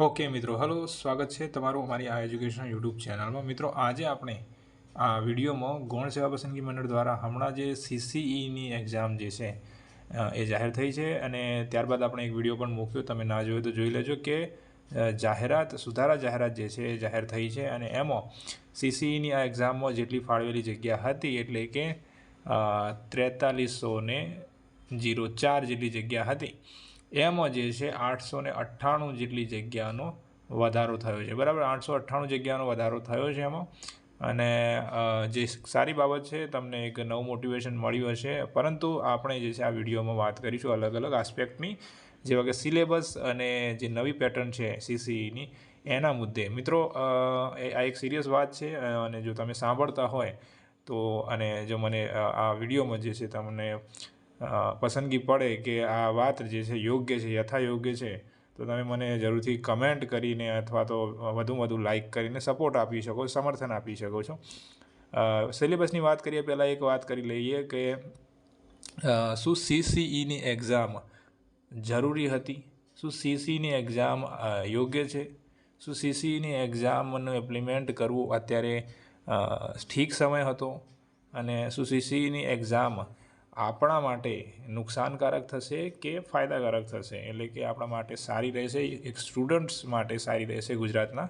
Okay મિત્રો, hello, સ્વાગત છે તમારું અમારી આ એજ્યુકેશન યુટ્યુબ ચેનલમાં. મિત્રો, આજે આપણે આ વિડીયોમાં ગૌણ સેવા પસંદગી મંડળ દ્વારા હમણાં જે સીસીઈની એક્ઝામ જે છે એ જાહેર થઈ છે અને ત્યારબાદ આપણે એક વીડિયો પણ મૂક્યો. તમે ના જોયો તો જોઈ લેજો કે જાહેરાત, સુધારા જાહેરાત જે છે એ જાહેર થઈ છે અને એમાં સીસીઈની આ એક્ઝામમાં જેટલી ફાળવેલી જગ્યા હતી એટલે કે ત્રેતાલીસો ને જીરો ચાર જેટલી જગ્યા હતી. એમાં જે છે આઠસો ને અઠ્ઠાણું જેટલી જગ્યાનો વધારો થયો છે. બરાબર? આઠસો અઠ્ઠાણું જગ્યાનો વધારો થયો છે એમાં. અને જે સારી બાબત છે, તમને એક નવું મોટિવેશન મળ્યું હશે. પરંતુ આપણે જે છે આ વિડીયોમાં વાત કરીશું અલગ અલગ આસ્પેક્ટની જેવા કે સિલેબસ અને જે નવી પેટર્ન છે સીસીઈની એના મુદ્દે. મિત્રો આ એક સિરિયસ વાત છે અને જો તમે સાંભળતા હોય તો અને જો મને આ વિડીયોમાં જે છે તમને પસંદગી પડે કે આ વાત જે છે યોગ્ય છે યથા યોગ્ય છે, તો તમે મને જરૂરથી કમેન્ટ કરીને અથવા તો વધુ વધુ લાઇક કરીને સપોર્ટ આપી શકો, સમર્થન આપી શકો છો. સિલેબસની વાત કરીએ, પહેલાં એક વાત કરી લઈએ કે શું સીસીઈની એક્ઝામ જરૂરી હતી? શું સીસીની એક્ઝામ યોગ્ય છે? શું સીસીની એક્ઝામનું ઇમ્પ્લિમેન્ટ કરવું અત્યારે ઠીક સમય હતો? અને શું સીસીની એક્ઝામ આપણા માટે નુકસાનકારક થશે કે ફાયદાકારક થશે? એટલે કે આપણા માટે સારી રહેશે, એક સ્ટુડન્ટ્સ માટે સારી રહેશે ગુજરાતના?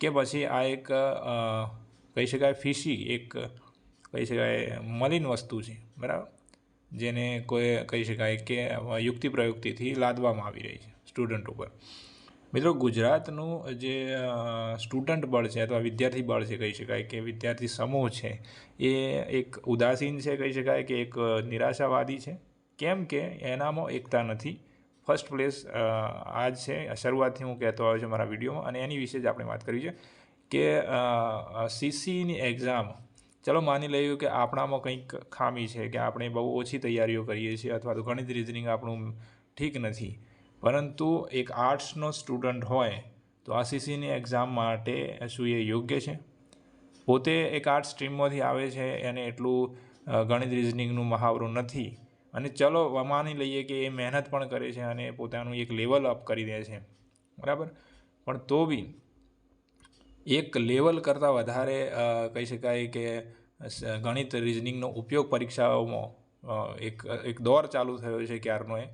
કે પછી આ એક કહી શકાય ફીસી એક, કહી શકાય મલિન વસ્તુ છે, બરાબર? જેને કોઈ, કહી શકાય કે યુક્તિ પ્રયુક્તિથી લાદવામાં આવી રહી છે સ્ટુડન્ટ ઉપર. મિત્રો ગુજરાતનું જે સ્ટુડન્ટ બળ છે અથવા વિદ્યાર્થી બળ છે કહી શકાય કે વિદ્યાર્થી સમૂહ છે, એ એક ઉદાસીન છે કહી શકાય કે એક નિરાશાવાદી છે? કેમ કે એનામાં એકતા નથી. ફર્સ્ટ પ્લેસ આ જ છે, શરૂઆતથી હું કહેતો આવ્યો છું મારા વિડીયોમાં અને એની વિશે જ આપણે વાત કરી છે કે સીસીની એક્ઝામ ચલો માની લઈએ કે આપણામાં કંઈક ખામી છે કે આપણે બહુ ઓછી તૈયારીઓ કરીએ છીએ અથવા તો ગણિત રિઝનિંગ આપણું ઠીક નથી. પરંતુ એક આર્ટ્સનો સ્ટુડન્ટ હોય તો આ સીસીની એક્ઝામ માટે શું એ યોગ્ય છે? પોતે એક આર્ટ સ્ટ્રીમમાંથી આવે છે એને એટલું ગણિત રિઝનિંગનું મહાવરો નથી. અને ચલો, માની લઈએ કે એ મહેનત પણ કરે છે અને પોતાનું એક લેવલ અપ કરી દે છે. બરાબર? પણ તો બી એક લેવલ કરતાં વધારે કહી શકાય કે ગણિત રિઝનિંગનો ઉપયોગ પરીક્ષાઓમાં એક એક દોર ચાલુ થયો છે ક્યારનો એ.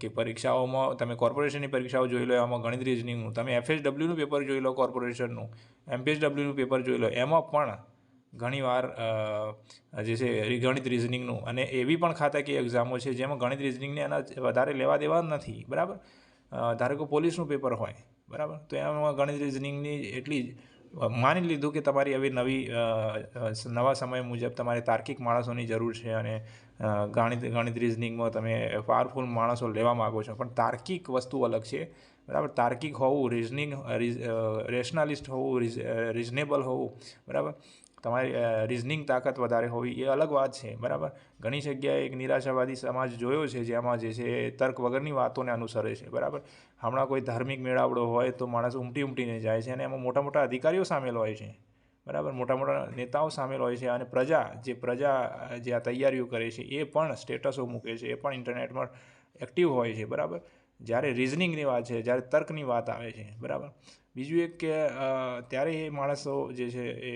કે પરીક્ષાઓમાં તમે કોર્પોરેશનની પરીક્ષાઓ જોઈ લો, એમાં ગણિત રિઝનિંગનું તમે એફએસડબલ્યુનું પેપર જોઈ લો કોર્પોરેશનનું, એમપીએસડબલ્યુનું પેપર જોઈ લો, એમાં પણ ઘણીવાર જે છે, ગણિત રિઝનિંગનું અને એવી પણ ખાતાકીય એક્ઝામો છે જેમાં ગણિત રિઝનિંગને એના વધારે લેવા દેવા નથી, બરાબર? ધારો કે પોલીસનું પેપર હોય, બરાબર? તો એમાં ગણિત રિઝનિંગની એટલી જ, માની લીધું કે તમારી હવે નવી નવા સમય મુજબ તમારે તાર્કિક માણસોની જરૂર છે અને ગણિત ગણિત રિઝનિંગમાં તમે પાવરફુલ માણસો લેવા માગો છો. પણ તાર્કિક વસ્તુ અલગ છે. બરાબર? તાર્કિક હોવું રિઝનિંગ રેશનાલિસ્ટ હોવું રિઝનેબલ હોવું, બરાબર? તમારી રિઝનિંગ તાકાત વધારે હોવી એ અલગ વાત છે. બરાબર? ઘણી જગ્યાએ એક નિરાશાવાદી સમાજ જોયો છે, જેમાં જે છે તર્ક વગરની વાતોને અનુસરે છે. બરાબર? હમણાં કોઈ ધાર્મિક મેળાવડો હોય તો માણસ ઉમટી ઉમટીને જાય છે અને એમાં મોટા મોટા અધિકારીઓ સામેલ હોય છે. બરાબર? મોટા મોટા નેતાઓ સામેલ હોય છે અને પ્રજા, જે પ્રજા જે આ તૈયારીઓ કરે છે, એ પણ સ્ટેટસો મૂકે છે, એ પણ ઇન્ટરનેટમાં એક્ટિવ હોય છે, બરાબર? જ્યારે રિઝનિંગની વાત છે, જ્યારે તર્કની વાત આવે છે, બરાબર? બીજું એક કે ત્યારે એ માણસો જે છે એ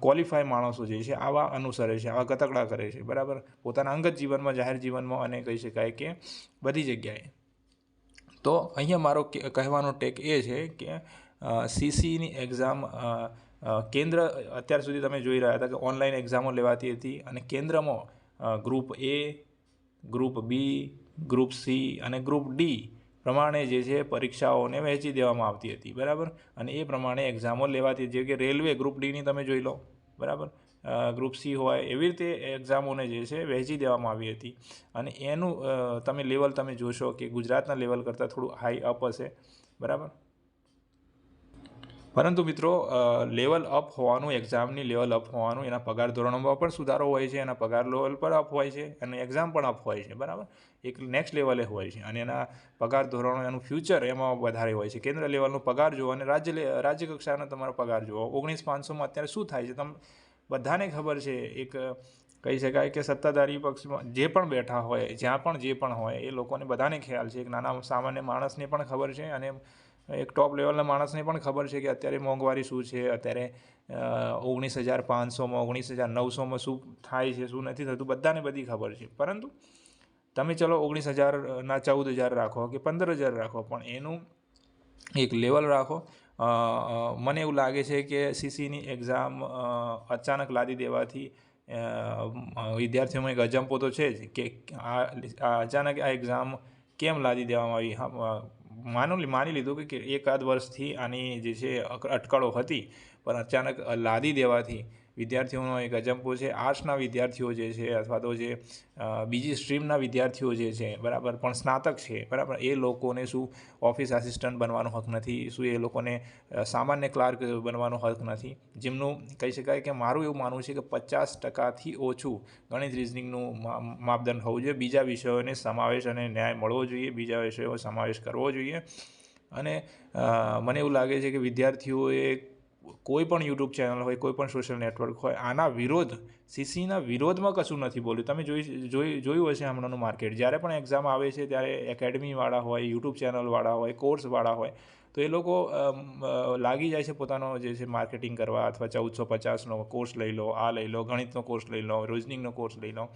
ક્વોલિફાય માણસો જે છે, આવા અનુસરે છે, આવા ગતકડા કરે છે, બરાબર? પોતાના અંગત જીવનમાં, જાહેર જીવનમાં અને કહી શકાય કે બધી જગ્યાએ. તો અહીંયા મારો કહેવાનો ટેક એ છે કે સીસીની એક્ઝામ અ, અ, કેન્દ્ર અત્યાર સુધી તમે જોઈ રહ્યા હતા કે ઓનલાઈન એક્ઝામો લેવાતી હતી અને કેન્દ્રમાં group A group B group C અને ગ્રુપ ડી પ્રમાણે જે છે પરીક્ષાઓને વહેંચી દેવામાં આવતી હતી. બરાબર? અને એ પ્રમાણે એક્ઝામો લેવાતી હતી. જેવી કે રેલવે ગ્રુપ ડીની તમે જોઈ લો. બરાબર? ગ્રુપ સી હોય એવી રીતે એક્ઝામોને જે છે વહેંચી દેવામાં આવી હતી. અને એનું તમે લેવલ તમે જોશો કે ગુજરાતના લેવલ કરતાં થોડું હાઈ અપ હશે. બરાબર? પરંતુ મિત્રો લેવલ અપ હોવાનું એક્ઝામની લેવલ અપ હોવાનું, એના પગાર ધોરણોમાં પણ સુધારો હોય છે, એના પગાર લેવલ પણ અપ હોય છે, અને એક્ઝામ પણ અપ હોય છે, બરાબર? એક નેક્સ્ટ લેવલે હોય છે, અને એના પગાર ધોરણો, એનું ફ્યુચર એમાં વધારે હોય છે. કેન્દ્ર લેવલનો પગાર જુઓ, અને રાજ્ય રાજ્ય કક્ષાનો તમારો પગાર જુઓ. ઓગણીસ પાંચસોમાં અત્યારે શું થાય છે? તમે, બધાને ખબર છે, એક, કહી શકાય કે સત્તાધારી પક્ષમાં જે પણ બેઠા હોય, જ્યાં પણ જે પણ હોય, એ લોકોને બધાને ખ્યાલ છે. એક નાના સામાન્ય માણસને પણ ખબર છે, અને એક ટોપ લેવલના માણસને પણ ખબર છે કે અત્યારે મોંઘવારી શું છે, અત્યારે ઓગણીસ હજાર પાંચસોમાં ઓગણીસ હજાર નવસોમાં શું થાય છે, શું નથી થતું, બધાને બધી ખબર છે. પરંતુ તમે ચલો ઓગણીસ હજારના ચૌદ હજાર રાખો કે પંદર હજાર રાખો, પણ એનું એક લેવલ રાખો. મને એવું લાગે છે કે સીસીની એક્ઝામ અચાનક લાદી દેવાથી વિદ્યાર્થીઓમાં એક અજંપો તો છે જ કે આ અચાનક આ એક્ઝામ કેમ લાદી દેવામાં આવી? માનો માની લીધું કે એકાદ વર્ષથી આની જે છે અટકળો હતી, પણ અચાનક લાદી દેવાથી વિદ્યાર્થીઓનો એક અજંપો છે. આર્ટ્સના વિદ્યાર્થીઓ જે છે અથવા તો જે બીજી સ્ટ્રીમના વિદ્યાર્થીઓ જે છે, બરાબર, પણ સ્નાતક છે, બરાબર, એ લોકોને શું ઓફિસ આસિસ્ટન્ટ બનવાનો હક નથી, શું એ લોકોને સામાન્ય ક્લાર્ક બનવાનો હક નથી. જેમનું કહી શકાય કે મારું એવું માનવું છે કે પચાસ ટકાથી ઓછું ગણિત રિઝનિંગનું માપદંડ હોવું જોઈએ. બીજા વિષયોને સમાવેશ અને ન્યાય મળવો જોઈએ. બીજા વિષયો સમાવેશ કરવો જોઈએ. અને મને એવું લાગે છે કે વિદ્યાર્થીઓએ કોઈ પણ યુટ્યુબ ચેનલ હોય, કોઈ પણ સોશિયલ નેટવર્ક હોય, આના વિરોધ સીસીના વિરોધમાં કશું નથી બોલ્યું. તમે જોઈ જોઈ, જોયું હશે હમણાંનું માર્કેટ જ્યારે પણ એક્ઝામ આવે છે, ત્યારે એકેડમીવાળા હોય યુટ્યુબ ચેનલવાળા હોય કોર્સવાળા હોય, તો એ લોકો લાગી જાય છે પોતાનો જે છે માર્કેટિંગ કરવા અથવા ચૌદસો પચાસનો કોર્સ લઈ લો, આ લઈ લો, ગણિતનો કોર્સ લઈ લો રીઝનિંગનો કોર્સ લઈ લો,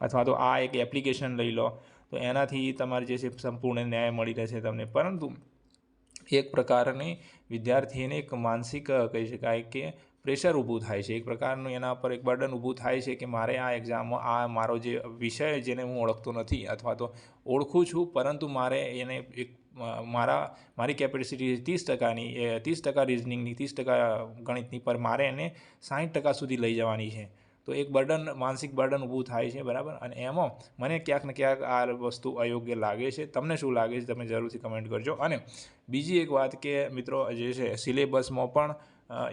અથવા તો આ એક એપ્લિકેશન લઈ લો, તો એનાથી તમારે જે છે સંપૂર્ણ ન્યાય મળી રહેશે તમને. પરંતુ એક પ્રકારની વિદ્યાર્થીને એક માનસિક, કહી શકાય કે પ્રેશર ઊભું થાય છે. એક પ્રકારનું એના પર એક બર્ડન ઊભું થાય છે કે મારે આ એક્ઝામમાં આ મારો જે વિષય જેને હું ઓળખતો નથી અથવા તો ઓળખું છું, પરંતુ મારે એને એક મારા, મારી કેપેસિટી ત્રીસ ટકાની, એ ત્રીસ ટકા રિઝનિંગની ત્રીસ ટકા ગણિતની પર મારે એને સાઠ ટકા સુધી લઈ જવાની છે. તો એક બર્ડન, માનસિક બર્ડન ઊભું થાય છે, બરાબર? અને એમાં મને ક્યાંક ને ક્યાંક આ વસ્તુ અયોગ્ય લાગે છે. તમને શું લાગે છે? તમે જરૂરથી કમેન્ટ કરજો. અને બીજી એક વાત કે મિત્રો, જે છે, સિલેબસમાં પણ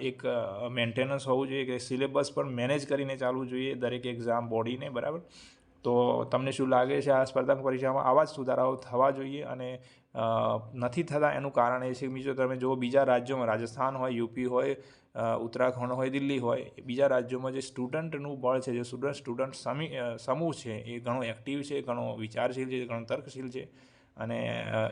એક મેન્ટેનન્સ હોવું જોઈએ કે સિલેબસ પણ મેનેજ કરીને ચાલવું જોઈએ દરેક એક્ઝામ બોડીને, બરાબર? તો તમને શું લાગે છે? આ સ્પર્ધાત્મક પરીક્ષામાં આવા જ સુધારાઓ થવા જોઈએ અને નથી થતા એનું કારણ એ છે બીજો તમે જુઓ બીજા રાજ્યોમાં, રાજસ્થાન હોય, યુપી હોય ઉત્તરાખંડ હોય, દિલ્હી હોય બીજા રાજ્યોમાં જે સ્ટુડન્ટનું બળ છે, જે સ્ટુડન્ટ સ્ટુડન્ટ સમી સમૂહ છે, એ ઘણો એક્ટિવ છે, ઘણો વિચારશીલ છે, ઘણો તર્કશીલ છે અને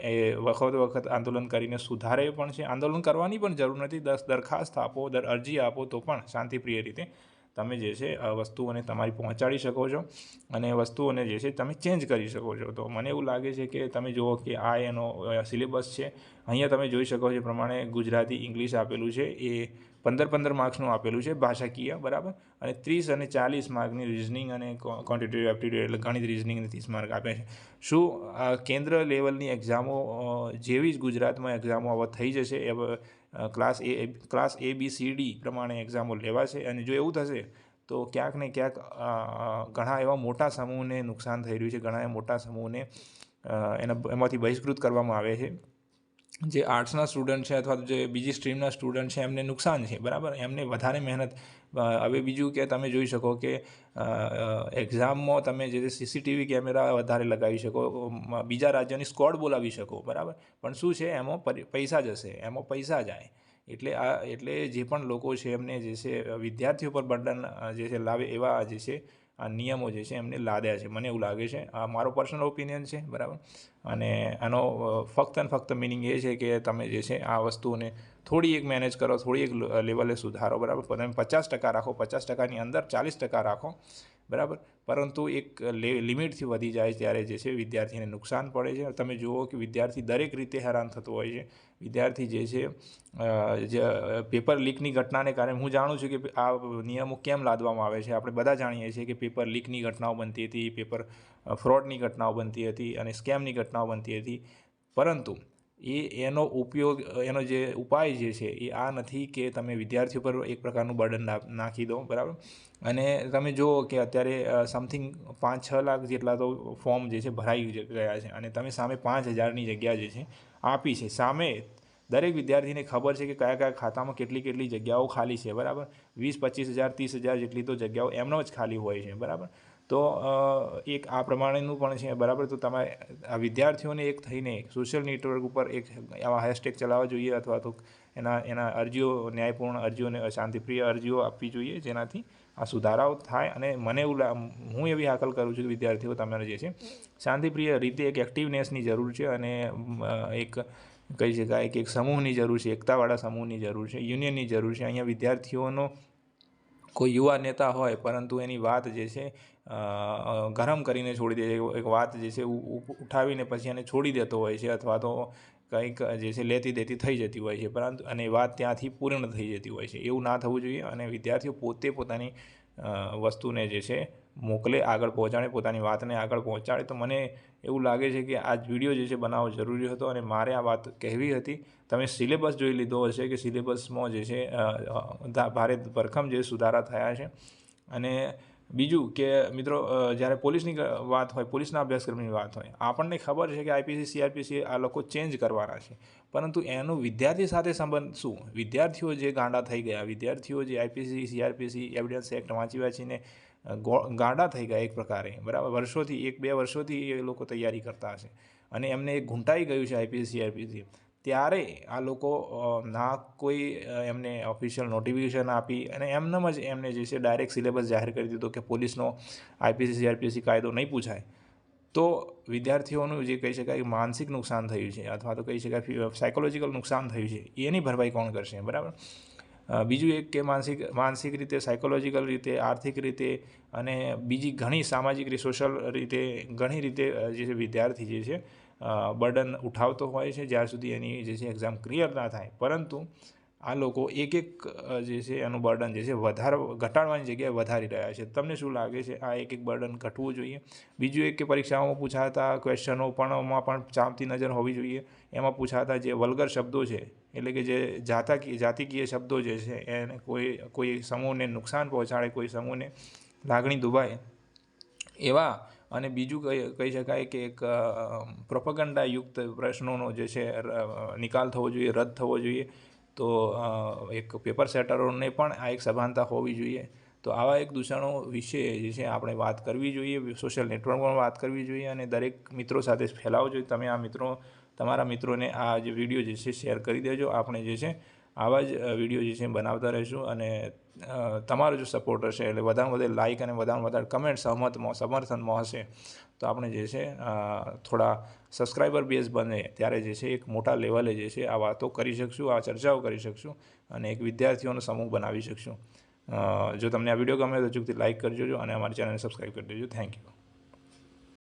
એ વખત વખત આંદોલન કરીને સુધારે પણ છે. આંદોલન કરવાની પણ જરૂર નથી. દસ, દરખાસ્ત આપો, દર અરજી આપો તો પણ શાંતિપ્રિય રીતે તમે જે છે વસ્તુઓને તમારી પહોંચાડી શકો છો અને વસ્તુઓને જે છે, તમે ચેન્જ કરી શકો છો. તો મને એવું લાગે છે કે તમે જુઓ કે આ એનો સિલેબસ છે. અહીંયા તમે જોઈ શકો છો પ્રમાણે ગુજરાતી ઇંગ્લિશ આપેલું છે. એ પંદર પંદર માર્ક્સનું આપેલું છે ભાષાકીય, બરાબર? અને ત્રીસ અને ચાલીસ માર્કની રિઝનિંગ અને ક્વોન્ટિટેટિવ એપ્ટિટ્યૂડ એટલે ગણિત રિઝનિંગ ત્રીસ માર્ક આપે છે. શું કેન્દ્ર લેવલની એક્ઝામો જેવી જ ગુજરાતમાં એક્ઝામો હવે થઈ જશે, A class A class A B C D પ્રમાણે એક્ઝામો લેવાશે? અને જો એવું થશે, તો ક્યાંક ને ક્યાંક ઘણા એવા મોટા સમૂહને નુકસાન થઈ રહ્યું છે, ઘણા એવા મોટા સમૂહને એના, એમાંથી બહિષ્કૃત કરવામાં આવે છે. જે આર્ટ્સના સ્ટુડન્ટ છે અથવા તો જે બીજી સ્ટ્રીમના સ્ટુડન્ટ છે, એમને નુકસાન છે, બરાબર? એમને વધારે મહેનત હવે બીજું કે તમે જોઈ શકો કે એક્ઝામમાં તમે જે સીસીટીવી કેમેરા વધારે લગાવી શકો બીજા રાજ્યની સ્કોડ બોલાવી શકો, બરાબર? પણ શું છે, એમાં પૈસા જશે, એમાં પૈસા જાય. એટલે આ, એટલે જે પણ લોકો છે એમને જે છે વિદ્યાર્થીઓ પર બર્ડન જે છે લાવે એવા જે છે આ નિયમો જે છે એમને લાદ્યા છે. મને એવું લાગે છે. આ મારો પર્સનલ ઓપિનિયન છે, બરાબર? અને આનો ફક્ત અને ફક્ત મિનિંગ એ છે કે તમે જે છે આ વસ્તુઓને થોડી એક મેનેજ કરો, થોડી એક લેવલે સુધારો, બરાબર? તમે પચાસ ટકા રાખો, પચાસ ટકાની અંદર ચાલીસ ટકા રાખો, બરાબર? પરંતુ એક લિમિટથી વધી જાય ત્યારે જે છે વિદ્યાર્થીને નુકસાન પડે છે. તમે જુઓ કે વિદ્યાર્થી દરેક રીતે હેરાન થતો હોય છે. વિદ્યાર્થી જે છે જે પેપર લીકની ઘટનાને કારણે હું જાણું છું કે આ નિયમો કેમ લાદવામાં આવે છે? આપણે બધા જાણીએ છીએ કે પેપર લીકની ઘટનાઓ બનતી હતી, પેપર ફ્રોડની ઘટનાઓ બનતી હતી અને સ્કેમની ઘટનાઓ બનતી હતી. પરંતુ એ, એનો ઉપયોગ, એનો જે ઉપાય જે છે એ આ નથી કે તમે વિદ્યાર્થીઓ પર એક પ્રકારનું બર્ડન નાખી દો, બરાબર? અને તમે જુઓ કે અત્યારે સમથિંગ પાંચ છ લાખ જેટલા તો ફોર્મ જે છે ભરાઈ ગયા છે અને તમે સામે પાંચ હજારની જગ્યા જે છે આપી છે. સામે દરેક વિદ્યાર્થીને ખબર છે કે કયા કયા ખાતામાં કેટલી કેટલી જગ્યાઓ ખાલી છે, બરાબર? વીસ, પચીસ હજાર, ત્રીસ હજાર જેટલી તો જગ્યાઓ એમનો જ ખાલી હોય છે, બરાબર? તો એક આ પ્રમાણેનું પણ છે, બરાબર? તો તમારે આ વિદ્યાર્થીઓને એક થઈને સોશિયલ નેટવર્ક ઉપર એક આવા હેશટેગ ચલાવવા જોઈએ અથવા તો એના એના અરજીઓ, ન્યાયપૂર્ણ અરજીઓને શાંતિપ્રિય અરજીઓ આપવી જોઈએ, જેનાથી આ સુધારાઓ થાય અને મને એવું હું એવી હાકલ કરું છું કે વિદ્યાર્થીઓ તમારે જે છે, શાંતિપ્રિય રીતે એક એક્ટિવનેસની જરૂર છે અને એક કહી શકાય કે એક સમૂહની જરૂર છે, એકતાવાળા સમૂહની જરૂર છે યુનિયનની જરૂર છે. અહીંયા વિદ્યાર્થીઓનો કોઈ યુવા નેતા હોય, પરંતુ એની વાત જે છે ગરમ કરીને છોડી દે એક વાત જે છે ઉઠાવીને પછી એને છોડી દેતો હોય છે અથવા તો કંઈક જે છે, લેતી દેતી થઈ જતી હોય છે. પરંતુ, અને વાત ત્યાંથી પૂર્ણ થઈ જતી હોય છે. એવું ના થવું જોઈએ અને વિદ્યાર્થીઓ પોતે પોતાની વસ્તુને જે છે, મોકલે, આગળ પહોંચાડે, પોતાની વાતને આગળ પહોંચાડે. તો મને એવું લાગે છે કે આ વીડિયો જે છે, બનાવવો જરૂરી હતો અને મારે આ વાત કહેવી હતી. તમે સિલેબસ જોઈ લીધો હશે કે સિલેબસમાં જે છે ભારે ભરખમ જે સુધારા થયા છે. અને બીજું કે મિત્રો જ્યારે પોલીસની વાત હોય, પોલીસના અભ્યાસક્રમની વાત હોય, આપણને ખબર છે કે આઈપીસી સીઆરપીસી આ લોકો ચેન્જ કરવાના છે. પરંતુ એનું વિદ્યાર્થી સાથે સંબંધ શું? વિદ્યાર્થીઓ જે ગાંડા થઈ ગયા, વિદ્યાર્થીઓ જે આઈપીસી સીઆરપીસી એવિડન્સ એક્ટ વાંચી વાંચીને ગાંડા થઈ ગયા એક પ્રકારે, બરાબર? વર્ષોથી, એક બે વર્ષોથી એ લોકો તૈયારી કરતા હશે. અને એમને ઘૂંટાઈ ગયું છે આઈપીસી સીઆરપીસી ત્યારે આ લોકો ના કોઈ એમને ઓફિશિયલ નોટિફિકેશન આપી અને એમનેમ જ એમને જે છે ડાયરેક્ટ સિલેબસ જાહેર કરી દીધો કે પોલીસનો આઈપીસી સીઆરપીસી કાયદો નહીં પૂછાય. તો વિદ્યાર્થીઓનું જે કહી શકાય માનસિક નુકસાન થયું છે અથવા તો કહી શકાય સાયકોલોજીકલ નુકસાન થયું છે, એની ભરપાઈ કોણ કરશે? બરાબર? બીજું એક કે માનસિક માનસિક રીતે સાયકોલોજીકલ રીતે, આર્થિક રીતે અને બીજી ઘણી સામાજિક સોશિયલ રીતે ઘણી રીતે જે છે વિદ્યાર્થી જે છે બર્ડન ઉઠાવતો હોય છે જ્યાર સુધી એની જે છે એક્ઝામ ક્લિયર ના થાય. પરંતુ આ લોકો એક એક જે છે એનું બર્ડન જે છે વધાર, ઘટાડવાની જગ્યાએ વધારી રહ્યા છે. તમને શું લાગે છે આ એક એક બર્ડન ઘટવું જોઈએ? બીજું એક કે પરીક્ષાઓમાં પૂછાતા ક્વેશ્ચનો પણ માં પણ ચાંપતી નજર હોવી જોઈએ. એમાં પૂછાતા જે વલ્ગર શબ્દો છે, એટલે કે જે જાતાકીય જાતિકીય શબ્દો જે છે, એને કોઈ કોઈ સમૂહને નુકસાન પહોંચાડે, કોઈ સમૂહને લાગણી દુભાય, એવા અને બીજું કહી કહી શકાય કે એક પ્રોપગંડાયુક્ત પ્રશ્નોનો જે છે નિકાલ થવો જોઈએ, રદ થવો જોઈએ. તો એક પેપર સેટરોને પણ આ એક સભાનતા હોવી જોઈએ. તો આવા એક દૂષણો વિશે જે છે, આપણે વાત કરવી જોઈએ, સોશિયલ નેટવર્કમાં વાત કરવી જોઈએ અને દરેક મિત્રો સાથે ફેલાવવો જોઈએ. તમે આ મિત્રો, તમારા મિત્રોને આ જે વીડિયો જે છે, શેર કરી દેજો. આપણે જે છે આવા જ વીડિયો જે છે બનાવતા રહીશું અને તમારો જો સપોર્ટ હશે એટલે વધારે વધારે લાઇક અને વધારે વધારે કમેન્ટ સહમતમાં સમર્થનમાં હશે તો આપણે જે છે થોડા સબસ્ક્રાઈબર બેઝ બને ત્યારે જે છે એક મોટા લેવલે જે છે આ વાતો કરી શકશું, આ ચર્ચાઓ કરી શકશું અને એક વિદ્યાર્થીઓનો સમૂહ બનાવી શકશું. જો તમને આ વીડિયો ગમે તો ચૂકથી લાઇક કરજો અને અમારી ચેનલને સબસ્ક્રાઈબ કરી દેજો. Thank you